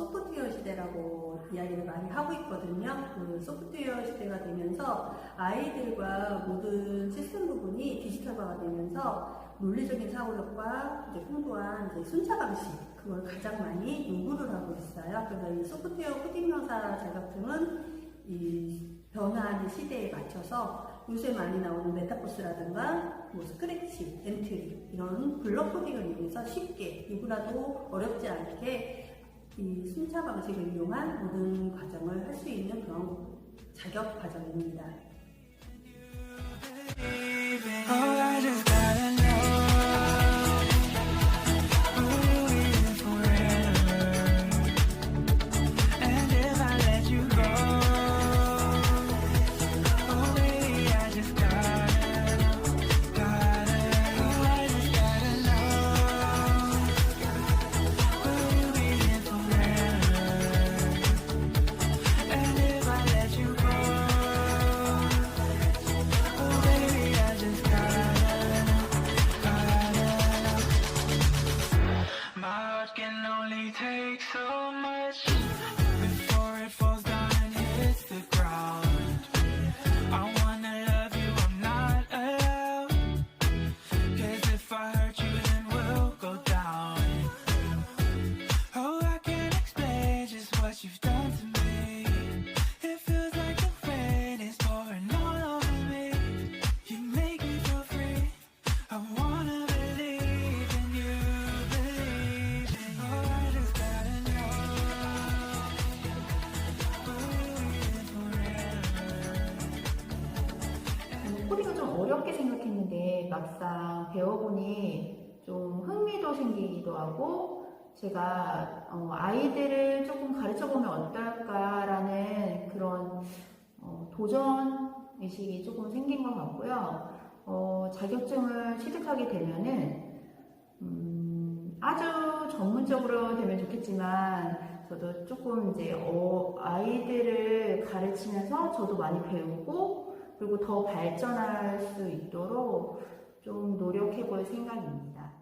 소프트웨어 시대라고 이야기를 많이 하고 있거든요. 그 소프트웨어 시대가 되면서 아이들과 모든 시스템 부분이 디지털화가 되면서 논리적인 사고력과 이제 풍부한 이제 순차 방식 그걸 가장 많이 요구를 하고 있어요. 그래서 이 소프트웨어 코딩 강사 자격증은 이 변화하는 시대에 맞춰서 요새 많이 나오는 메타버스라든가 뭐 스크래치, 엔트리 이런 블록 코딩을 이용해서 쉽게 누구라도 어렵지 않게 이 순차 방식을 이용한 모든 과정을 할 수 있는 그런 자격 과정입니다. So 어렵게 생각했는데 막상 배워보니 좀 흥미도 생기기도 하고 제가 어, 아이들을 조금 가르쳐보면 어떨까라는 그런 어, 도전 의식이 조금 생긴 것 같고요. 어, 자격증을 취득하게 되면은 음, 아주 전문적으로 되면 좋겠지만 저도 조금 이제 어, 아이들을 가르치면서 저도 많이 배우고 그리고 더 발전할 수 있도록 좀 노력해 볼 생각입니다.